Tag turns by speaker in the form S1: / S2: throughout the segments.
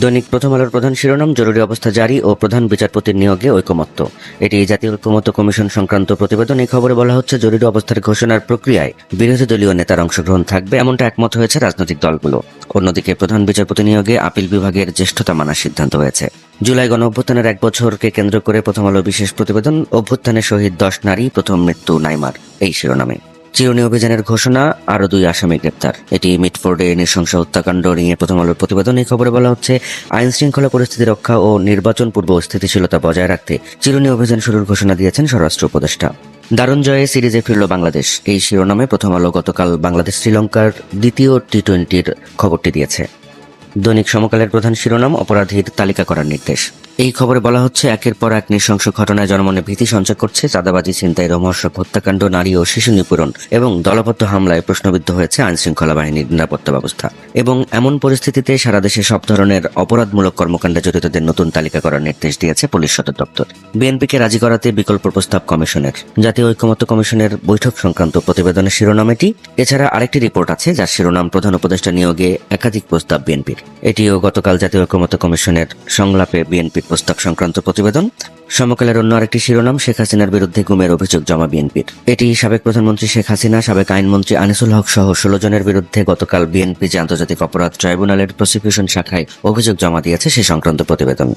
S1: দৈনিক প্রথম আলোর প্রধান শিরোনাম, জরুরি অবস্থা জারি ও প্রধান বিচারপতির নিয়োগে ঐকমত্য। এটি জাতীয় ঐকমত্য কমিশন সংক্রান্ত প্রতিবেদন। এই খবরে বলা হচ্ছে, জরুরি অবস্থার ঘোষণার প্রক্রিয়ায় বিরোধী দলীয় নেতার অংশগ্রহণ থাকবে। এমনটা একমত হয়েছে রাজনৈতিক দলগুলো। অন্যদিকে প্রধান বিচারপতি নিয়োগে আপিল বিভাগের জ্যেষ্ঠতা মানার সিদ্ধান্ত হয়েছে। জুলাই গণ অভ্যুত্থানের এক বছরকে কেন্দ্র করে প্রথম আলো বিশেষ প্রতিবেদন। অভ্যুত্থানে শহীদ দশ নারী, প্রথম মৃত্যু নাইমার। এই শিরোনামে। চিরুনি অভিযানের ঘোষণা, আরও দুই আসামি গ্রেপ্তার। এটি মিটফোর্ডে নৃশংস হত্যাকাণ্ড নিয়ে প্রথম আলোর প্রতিবেদন। এই খবরে বলা হচ্ছে আইন শৃঙ্খলা পরিস্থিতি রক্ষা ও নির্বাচন পূর্ব স্থিতিশীলতা বজায় রাখতে চিরুনি অভিযান শুরুর ঘোষণা দিয়েছেন স্বরাষ্ট্র উপদেষ্টা। দারুণ জয়ে সিরিজে ফিরল বাংলাদেশ। এই শিরোনামে প্রথম আলো গতকাল বাংলাদেশ শ্রীলঙ্কার দ্বিতীয় টি টোয়েন্টির খবরটি দিয়েছে। দৈনিক সমকালের প্রধান শিরোনাম, অপরাধীর তালিকা করার নির্দেশ। এই খবরে বলা হচ্ছে, একের পর এক নৃশংস ঘটনায় জনমনে ভীতি সঞ্চার করছে চাঁদাবাজি, ছিনতাই, রোমহর্ষক, হত্যাকাণ্ড, নারী ও শিশু নিপূরণ এবং দলবদ্ধ হামলায় প্রশ্নবিদ্ধ হয়েছে আইন শৃঙ্খলা বাহিনীর নিরাপত্তা ব্যবস্থা। এবং এমন পরিস্থিতিতে সারা দেশে সব ধরনের অপরাধমূলক কর্মকাণ্ডে জড়িতদের নতুন তালিকা করার নির্দেশ দিয়েছে পুলিশ সদর দপ্তর। বিএনপিকে রাজি করাতে বিকল্প প্রস্তাব কমিশনের। জাতীয় ঐক্যমত্য কমিশনের বৈঠক সংক্রান্ত প্রতিবেদনের শিরোনাম এটি। এছাড়া আরেকটি রিপোর্ট আছে, যার শিরোনাম প্রধান উপদেষ্টা নিয়োগে একাধিক প্রস্তাব বিএনপির। এটিও গতকাল জাতীয় ঐক্যমত্য কমিশনের সংলাপে বিএনপির প্রস্তাব সংক্রান্ত প্রতিবেদন, সমকালের অন্য আরেকটি শিরোনাম শেখ হাসিনার বিরুদ্ধে গুমের অভিযোগ জমা বিএনপির। এটি সাবেক প্রধানমন্ত্রী শেখ হাসিনা, সাবেক আইনমন্ত্রী আনিসুল হক সহ ষোলো জনের বিরুদ্ধে গতকাল বিএনপি যে আন্তর্জাতিক অপরাধ ট্রাইব্যুনালের প্রসিকিউশন শাখায় অভিযোগ জমা দিয়েছে সে সংক্রান্ত প্রতিবেদন।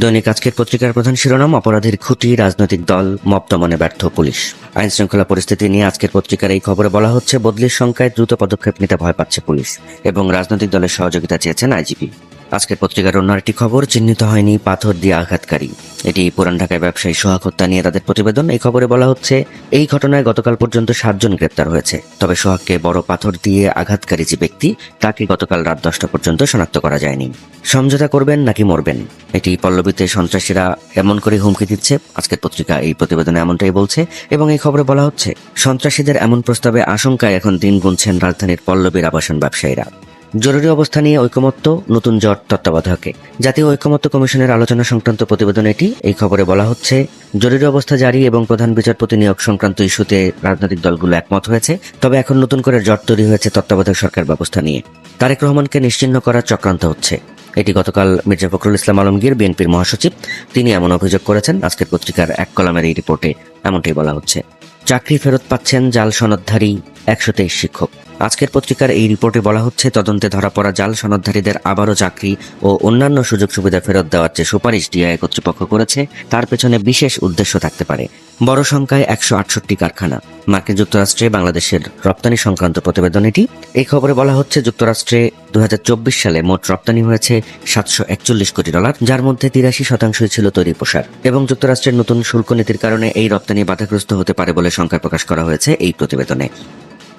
S1: দৈনিক আজকের পত্রিকার প্রধান শিরোনাম, অপরাধীর খুঁটি, রাজনৈতিক দল মব দমনে ব্যর্থ পুলিশ। আইন শৃঙ্খলা পরিস্থিতি নিয়ে আজকের পত্রিকার এই খবরে বলা হচ্ছে, বদলির সংখ্যায় দ্রুত পদক্ষেপ নিতে ভয় পাচ্ছে পুলিশ এবং রাজনৈতিক দলের সহযোগিতা চেয়েছেন আইজিপি। আজকের পত্রিকার অন্য একটি খবর, চিহ্নিত হয়নি পাথর দিয়ে আঘাতকারী। এটি পুরান ঢাকায় ব্যবসায়ী সোহাগ হত্যা নিয়ে তাদের প্রতিবেদন। এই খবরে বলা হচ্ছে, এই ঘটনায় গতকাল পর্যন্ত সাতজন গ্রেপ্তার হয়েছে। তবে সোহাগকে বড় পাথর দিয়ে আঘাতকারী যে ব্যক্তি, তাকে গতকাল রাত দশটা পর্যন্ত শনাক্ত করা যায়নি। সমঝোতা করবেন নাকি মরবেন? এটি পল্লবীতে সন্ত্রাসীরা এমন করে হুমকি দিচ্ছে, আজকের পত্রিকা এই প্রতিবেদনে এমনটাই বলছে। এবং এই খবরে বলা হচ্ছে, সন্ত্রাসীদের এমন প্রস্তাবে আশঙ্কায় এখন দিন গুনছেন রাজধানীর পল্লবীর আবাসন ব্যবসায়ীরা। জরুরি অবস্থা নিয়ে ঐকমত্য, নতুন জট তত্ত্বাবধায়কে। জাতীয় ঐকমত্য কমিশনের আলোচনা সংক্রান্ত প্রতিবেদন এটি, এই খবরে বলা হচ্ছে, জরুরি অবস্থা জারি এবং প্রধান বিচারপতি নিয়োগ সংক্রান্ত ইস্যুতে রাজনৈতিক দলগুলো একমত হয়েছে, তবে এখন নতুন করে জট তৈরি হয়েছে তত্ত্বাবধায়ক সরকার ব্যবস্থা নিয়ে। তারেক রহমানকে নিশ্চিহ্ন করার চক্রান্ত হচ্ছে। এটি গতকাল মির্জা ফখরুল ইসলাম আলমগীর, বিএনপির মহাসচিব, তিনি এমন অভিযোগ করেছেন, আজকের পত্রিকার এক কলামের এই রিপোর্টে এমনটাই বলা হচ্ছে। চাকরি ফেরত পাচ্ছেন জাল সনদধারী একশো তেইশ শিক্ষক। আজকের পত্রিকার এই রিপোর্টে বলা হচ্ছে, তদন্তে ধরা পড়া জাল সনদধারীদের আবারও চাকরি ও অন্যান্য সুযোগ সুবিধা ফেরত দেওয়ার যে সুপারিশ ডিআই কর্তৃপক্ষ করেছে, তার পেছনে বিশেষ উদ্দেশ্য থাকতে পারে। বড় সংখ্যায় একশো আটষট্টি কারখানা। মার্কিন যুক্তরাষ্ট্রে বাংলাদেশের রপ্তানি সংক্রান্ত প্রতিবেদন এটি এই খবরে বলা হচ্ছে, যুক্তরাষ্ট্রে দু হাজার চব্বিশ সালে মোট রপ্তানি হয়েছে সাতশো একচল্লিশ কোটি ডলার, যার মধ্যে তিরাশি শতাংশই ছিল তৈরি পোশাক। এবং যুক্তরাষ্ট্রের নতুন শুল্ক নীতির কারণে এই রপ্তানি বাধাগ্রস্ত হতে পারে বলে শঙ্কা প্রকাশ করা হয়েছে এই প্রতিবেদনে।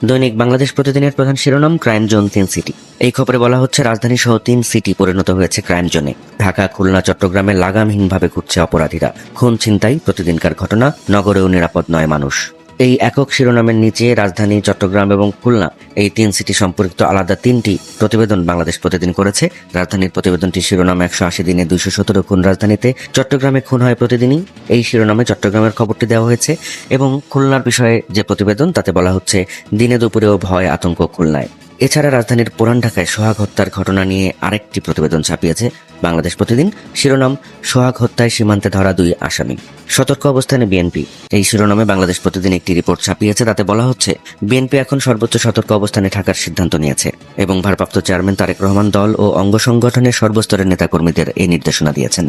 S1: দৈনিক বাংলাদেশ প্রতিদিনের প্রধান শিরোনাম, ক্রাইম জোন তিন সিটি। এই খবরে বলা হচ্ছে, রাজধানী সহ তিন সিটি পরিণত হয়েছে ক্রাইম জোনে। ঢাকা, খুলনা, চট্টগ্রামে লাগামহীনভাবে ঘুরছে অপরাধীরা। খুন, ছিনতাই, প্রতিদিনকার ঘটনা, নগরেও নিরাপদ নয় মানুষ। এই একক শিরোনামের নিচে রাজধানী চট্টগ্রাম এবং খুলনা, এই তিন সিটি সম্পর্কিত আলাদা তিনটি প্রতিবেদন বাংলাদেশ প্রতিদিন করেছে। রাজধানীর প্রতিবেদনটি শিরোনাম একশো আশি দিনে দুইশো সতেরো খুন রাজধানীতে, চট্টগ্রামে খুন হয় প্রতিদিনই। এই শিরোনামে চট্টগ্রামের খবরটি দেওয়া হয়েছে এবং খুলনার বিষয়ে যে প্রতিবেদন, তাতে বলা হচ্ছে, দিনে দুপুরেও ভয় আতঙ্ক খুলনায়। এছাড়া রাজধানীর পুরান ঢাকায় সোহাগ হত্যার ঘটনা নিয়ে আরেকটি প্রতিবেদন ছাপিয়েছে। বাংলাদেশ প্রতিদিন, শিরোনাম, সোহাগ হত্যায় সীমান্তে ধরা দুই আসামি। সতর্ক অবস্থানে বিএনপি। এই শিরোনামে বাংলাদেশ প্রতিদিন একটি রিপোর্ট ছাপিয়েছে, তাতে বলা হচ্ছে, বিএনপি এখন সর্বোচ্চ সতর্ক অবস্থানে থাকার সিদ্ধান্ত নিয়েছে এবং ভারপ্রাপ্ত চেয়ারম্যান তারেক রহমান দল ও অঙ্গ সংগঠনের সর্বস্তরের নেতাকর্মীদের এই নির্দেশনা দিয়েছেন।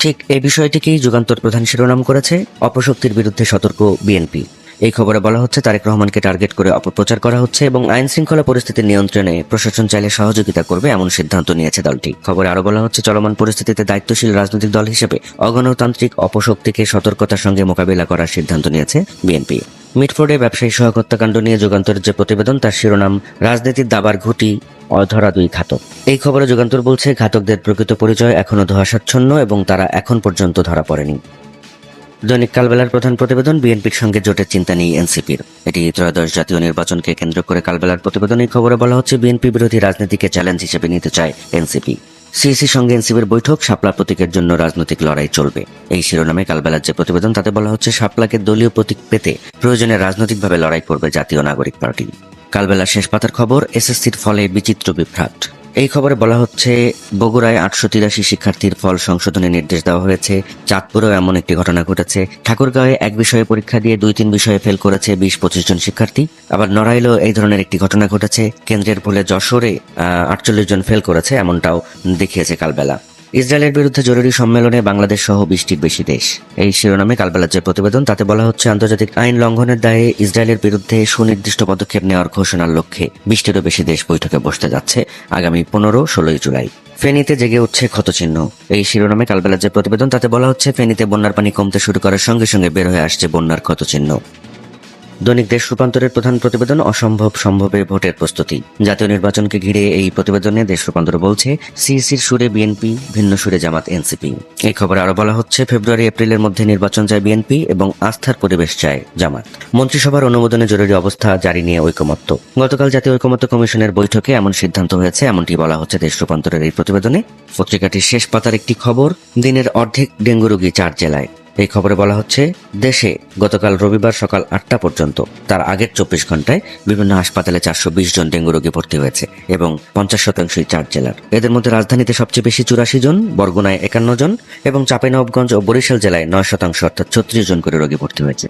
S1: ঠিক এই বিষয়টিকেই যুগান্তর প্রধান শিরোনাম করেছে, অপশক্তির বিরুদ্ধে সতর্ক বিএনপি। এই খবরে বলা হচ্ছে, তারেক রহমানকে টার্গেট করে অপপ্রচার করা হচ্ছে এবং আইন শৃঙ্খলা পরিস্থিতি নিয়ন্ত্রণে প্রশাসন চাইলে সহযোগিতা করবে এমন সিদ্ধান্ত নিয়েছে দলটি। খবরে আরও বলা হচ্ছে, চলমান পরিস্থিতিতে দায়িত্বশীল রাজনৈতিক দল হিসেবে অগণতান্ত্রিক অপশক্তিকে সতর্কতার সঙ্গে মোকাবিলা করার সিদ্ধান্ত নিয়েছে বিএনপি। মিটফোর্ডে ব্যবসায়ী সহগ হত্যাকাণ্ড নিয়ে যুগান্তরের যে প্রতিবেদন, তার শিরোনাম, রাজনীতির দাবার ঘুটি, অধরা দুই ঘাতক। এই খবরে যুগান্তর বলছে, ঘাতকদের প্রকৃত পরিচয় এখনও ধোয়াশাচ্ছন্ন এবং তারা এখন পর্যন্ত ধরা পড়েনি। দৈনিক কালবেলার প্রধান প্রতিবেদন বিএনপির সঙ্গে জোটের চিন্তা নেই এনসিপির। এটি ত্রয়োদশ জাতীয় নির্বাচনকে কেন্দ্র করে কালবেলার প্রতিবেদনে খবরে বলা হচ্ছে, বিএনপি বিরোধী রাজনীতিকে চ্যালেঞ্জ হিসেবে নিতে চায় এনসিপি। সিইসির সঙ্গে এনসিপির বৈঠক, শাপলা প্রতীকের জন্য রাজনৈতিক লড়াই চলবে। এই শিরোনামে কালবেলার যে প্রতিবেদন, তাতে বলা হচ্ছে, শাপলাকে দলীয় প্রতীক পেতে প্রয়োজনে রাজনৈতিকভাবে লড়াই করবে জাতীয় নাগরিক পার্টি। কালবেলার শেষ পাতার খবর, এসএসসির ফলে বিচিত্র বিভ্রাট। এই খবরে বলা হচ্ছে, বগুড়ায় আটশো তিরাশি শিক্ষার্থীর ফল সংশোধনের নির্দেশ দেওয়া হয়েছে। চাঁদপুরেও এমন একটি ঘটনা ঘটেছে। ঠাকুরগাঁওয়ে এক বিষয়ে পরীক্ষা দিয়ে দুই তিন বিষয়ে ফেল করেছে বিশ পঁচিশ জন শিক্ষার্থী। আবার নড়াইলেও এই ধরনের একটি ঘটনা ঘটেছে। কেন্দ্রের ফলে যশোরে আটচল্লিশ জন ফেল করেছে, এমনটাও দেখিয়েছে কালবেলা। ইসরায়েলের বিরুদ্ধে জরুরি সম্মেলনে বাংলাদেশ সহ বিশটির বেশি দেশ। এই শিরোনামে কালবেলার যে প্রতিবেদন, তাতে বলা হচ্ছে আন্তর্জাতিক আইন লঙ্ঘনের দায়ে ইসরায়েলের বিরুদ্ধে সুনির্দিষ্ট পদক্ষেপ নেওয়ার ঘোষণার লক্ষ্যে বিশটিরও বেশি দেশ বৈঠকে বসতে যাচ্ছে আগামী পনেরো, ষোলোই জুলাই। ফেনীতে জেগে উঠছে ক্ষতচিহ্ন। এই শিরোনামে কালবেলার যে প্রতিবেদন, তাতে বলা হচ্ছে ফেনীতে বন্যার পানি কমতে শুরু করার সঙ্গে সঙ্গে বের হয়ে আসছে বন্যার ক্ষতচিহ্ন। দৈনিক দেশ রূপান্তরের প্রধান প্রতিবেদন অসম্ভব সম্ভবে ভোটের প্রস্তুতি। জাতীয় নির্বাচনকে ঘিরে এই প্রতিবেদনে দেশ রূপান্তর বলছে, সিইসির সুরে বিএনপি, ভিন্ন সুরে জামাত এনসিপি। এই খবরে আরও বলা হচ্ছে, ফেব্রুয়ারি, এপ্রিলের মধ্যে নির্বাচন চায় বিএনপি এবং আস্থার পরিবেশ চায় জামাত। মন্ত্রিসভার অনুমোদনে জরুরি অবস্থা জারি নিয়ে ঐকমত্য। গতকাল জাতীয় ঐকমত্য কমিশনের বৈঠকে এমন সিদ্ধান্ত হয়েছে, এমনটি বলা হচ্ছে দেশ রূপান্তরের এই প্রতিবেদনে। পত্রিকাটির শেষ পাতার একটি খবর, দিনের অর্ধেক ডেঙ্গু রোগী চার জেলায়। এই খবরে বলা হচ্ছে, দেশে গতকাল রবিবার সকাল আটটা পর্যন্ত, তার আগের চব্বিশ ঘন্টায় বিভিন্ন হাসপাতালে চারশো বিশ জন ডেঙ্গু রোগী ভর্তি হয়েছে এবং পঞ্চাশ শতাংশই চার জেলার। এদের মধ্যে রাজধানীতে সবচেয়ে বেশি চুরাশি জন, বরগুনায় একান্ন জন এবং চাঁপাইনবাবগঞ্জ ও বরিশাল জেলায় নয় শতাংশ অর্থাৎ ছত্রিশ জন করে রোগী ভর্তি হয়েছে।